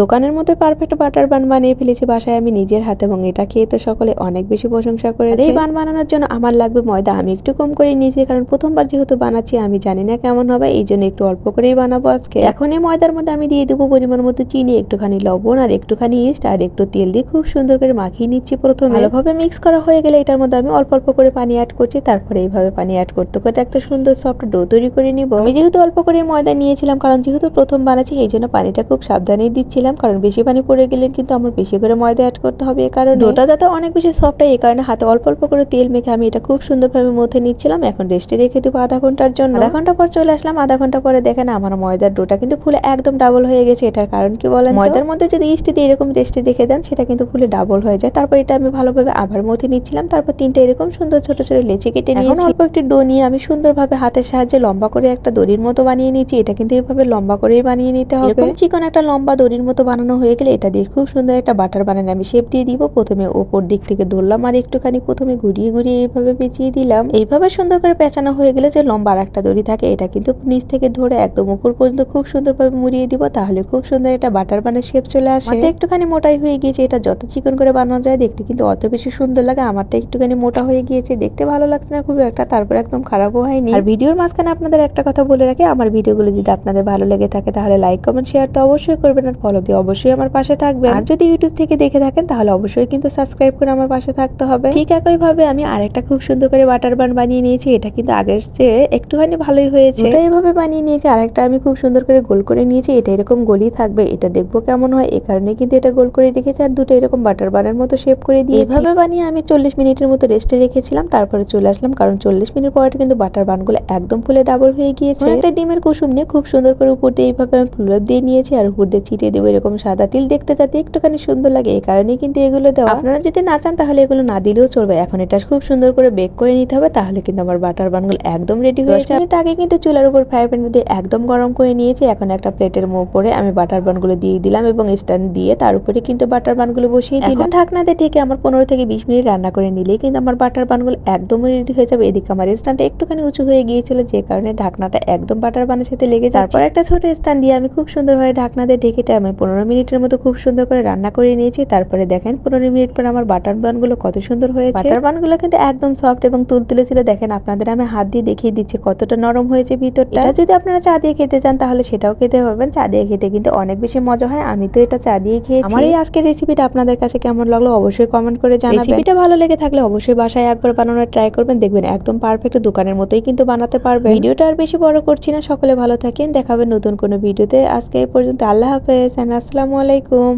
দোকানের মতো perfect butter বান বানিয়ে ফেলেছি বাসায় আমি নিজের হাতে এবং এটা খেয়ে তো সকলে অনেক বেশি প্রশংসা করে এই বান বানানোর জন্য আমার লাগবে ময়দা, আমি একটু কম করে নিয়েছি, কারণ প্রথমবার যেহেতু বানাচ্ছি, আমি জানি না কেমন হবে, এই জন্য একটু অল্প করেই বানাবো আজকে। এখন এই ময়দার মধ্যে আমি দিয়ে দেবো পরিমাণ মতো চিনি, একটুখানি লবণ আর একটুখানি ইস্ট আর একটু তেল দিয়ে খুব সুন্দর করে মাখিয়ে নিচ্ছি প্রথমে। ভালোভাবে মিক্স করা হয়ে গেলে এটার মধ্যে আমি অল্প অল্প করে পানি অ্যাড করছি, তারপরে এইভাবে পানি অ্যাড করতে করতে একটা সুন্দর সফট ডো তৈরি করে নিব। আমি যেহেতু অল্প করে ময়দা নিয়েছিলাম, কারণ যেহেতু প্রথম বানাচ্ছি, এই জন্য পানিটা খুব সাবধানেই দিচ্ছিলাম কারণ বেশি পানি পড়ে গেলে কিন্তু আমার বেশি করে ময়দা অ্যাড করতে হবে। কারণ কারণে ডোটা যাতে অনেক বেশি সফট হয় এই কারণে হাতে অল্প অল্প করে তেল মেখে আমি এটা খুব সুন্দরভাবে মধ্যে নিচ্ছিলাম। এখন রেস্টে রেখে দেবো আধা ঘণ্টার জন্য। আধা ঘণ্টা পর চলে আসলাম। আধা ঘণ্টা পরে দেখেন আমার ময়দার ডোটা কিন্তু ফুলে একদম ডাবল হয়ে গেছে। এটার কারণ কি বলেন ময়দার মধ্যে যদি ইস্ট দিয়ে এরকম রেস্টে রেখে দেন সেটা কিন্তু ফুলে ডাবল হয়ে যায়। তারপর এটা আমি ভালোভাবে আবার মধ্যে নিচ্ছিলাম। তারপর তিনটা এরকম সুন্দর ছোট ছোট লেচি কেটে নিয়ে অল্প একটু ডো নিয়ে আমি সুন্দরভাবে হাতের সাহায্যে লম্বা করে একটা দড়ির মতো বানিয়ে নিয়েছি। এটা কিন্তু এভাবে লম্বা করেই বানিয়ে নিতে হবে। চিকন একটা লম্বা দড়ির মতো বানানো হয়ে গেলে এটা দিয়ে খুব সুন্দর একটা বাটার বানানো। আমি শেপ দিয়ে দিব। প্রথমে ওপর দিক থেকে ধরলাম আর একটুখানি। প্রথমে ঘুরিয়ে ঘুরিয়ে এইভাবে পেঁচিয়ে দিলাম। এইভাবে সুন্দর করে পেঁচানো হয়ে গেলে যে লম্বা আর একটা দড়ি থাকে, এটা কিন্তু নিচ থেকে ধরে একদম উপর পর্যন্ত খুব সুন্দরভাবে মুড়িয়ে দিব। তাহলে খুব সুন্দর একটা বাটার বানের শেপ চলে আসে। একটুখানি মোটাই হয়ে গিয়েছে। এটা যত চিকন করে বানানো যায় দেখতে কিন্তু অত বেশি সুন্দর লাগে। আমারটা একটুখানি মোটা হয়ে গিয়েছে। দেখতে ভালো লাগছে না খুব একটা। তারপর একদম খারাপও হয়নি। আর ভিডিওর মাঝখানে আপনাদের একটা কথা বলে রাখি। আমার ভিডিওগুলো যদি আপনাদের ভালো লেগে থাকে তাহলে লাইক কমেন্ট শেয়ার তো অবশ্যই করবেন। আর ফলো দিয়ে অবশ্যই আমার পাশে থাকবেন। আর যদি ইউটিউব থেকে দেখে থাকেন তাহলে অবশ্যই কিন্তু সাবস্ক্রাইব করে আমার পাশে থাকতে হবে। ঠিক একই ভাবে আমি আরেকটা খুব সুন্দর করে বাটার বান বানিয়ে নিয়েছি এটা কিন্তু আগের চেয়ে একটুখানি ভালোই হয়েছে। এটা এইভাবে বানিয়ে নিয়েছি আরেকটা আমি খুব সুন্দর করে গোল করে নিয়েছি এটা এরকম গোলই থাকবে এটা দেখব কেমন হয়। এই কারণে কিন্তু এটা গোল করে রেখেছি আর দুটো এরকম বাটার বানের মতো শেপ করে দিয়ে এইভাবে বানিয়ে আমি চল্লিশ মিনিটের মতো রেস্টে রেখেছিলাম তারপরে চলে আসলাম কারণ চল্লিশ মিনিট পরে কিন্তু বাটার বানগুলো একদম ফুলে ডাবল হয়ে গিয়েছে। একটা ডিমের কুসুম নিয়ে খুব সুন্দর করে উপর দিয়ে এইভাবে আমি ফুল দিয়ে নিয়েছি আর উপর দিয়ে ছিটিয়ে দেবো এরকম সাদা তিল দেখতে যাতে একটুখানি সুন্দর লাগে এই কারণেই কিন্তু এগুলো দেওয়া। আপনারা যদি না চান তাহলে এগুলো না দিলেও চলবে। এখন এটা খুব সুন্দর করে বেক করে নিতে হবে তাহলে কিন্তু আমার বাটার বানগুলো একদম রেডি হয়ে যাবে। মিনিট আগে কিন্তু চুলার উপর ফ্রাই প্যান দিয়ে একদম গরম করে নিয়েছি এখন একটা প্লেটের উপরে আমি বাটার বানগুলো দিয়ে দিলাম এবং স্ট্যান্ড দিয়ে তার উপরে কিন্তু বাটার বানগুলো বসিয়ে দিলাম। ঢাকনা দিয়ে ঢেকে আমার পনেরো থেকে বিশ মিনিট রান্না করে নিলেই কিন্তু আমার বাটার বানগুলো একদম রেডি হয়ে যাবে। এদিকে আমার স্ট্যান্ডটা একটুখানি উঁচু হয়ে গিয়েছিল যে কারণে ঢাকনাটা একদম বাটার বানের সাথে লেগে তারপর একটা ছোট স্ট্যান্ড দিয়ে আমি খুব সুন্দরভাবে ঢাকনা দিয়ে ঢেকেটা আমি পনেরো মিনিটের মতো খুব সুন্দর করে রান্না করে নিয়েছি। তারপরে দেখেন পনেরো মিনিট পর আমার বাটার বানগুলো কত সুন্দর হয়েছে। বাটার বানগুলো কিন্তু একদম সফট এবং তুলতুলে ছিল। দেখেন আপনাদের আমি হাত দিয়ে দেখিয়ে দিচ্ছি কতটা নরম হয়েছে ভিতরটা। যদি আপনারা চা দিয়ে খেতে চান তাহলে সেটাও খেতে পারবেন। চা দিয়ে খেতে কিন্তু অনেক বেশি মজা হয়। আমি তো এটা চা দিয়ে খেয়েছি। আমার এই আজকের রেসিপিটা আপনাদের কাছে কেমন লাগল অবশ্যই কমেন্ট করে জানাবেন। রেসিপিটা ভালো লেগে থাকলে অবশ্যই বাসায় একবার বানানোর ট্রাই করবেন। দেখবেন একদম পারফেক্ট দোকানের মতোই কিন্তু বানাতে পারবেন। ভিডিওটা আর বেশি বড় করছি না। সকলে ভালো থাকেন। দেখাবেন নতুন কোনো ভিডিওতে আজকে এই পর্যন্ত আল্লাহ হাফেজ। আসসালামু আলাইকুম।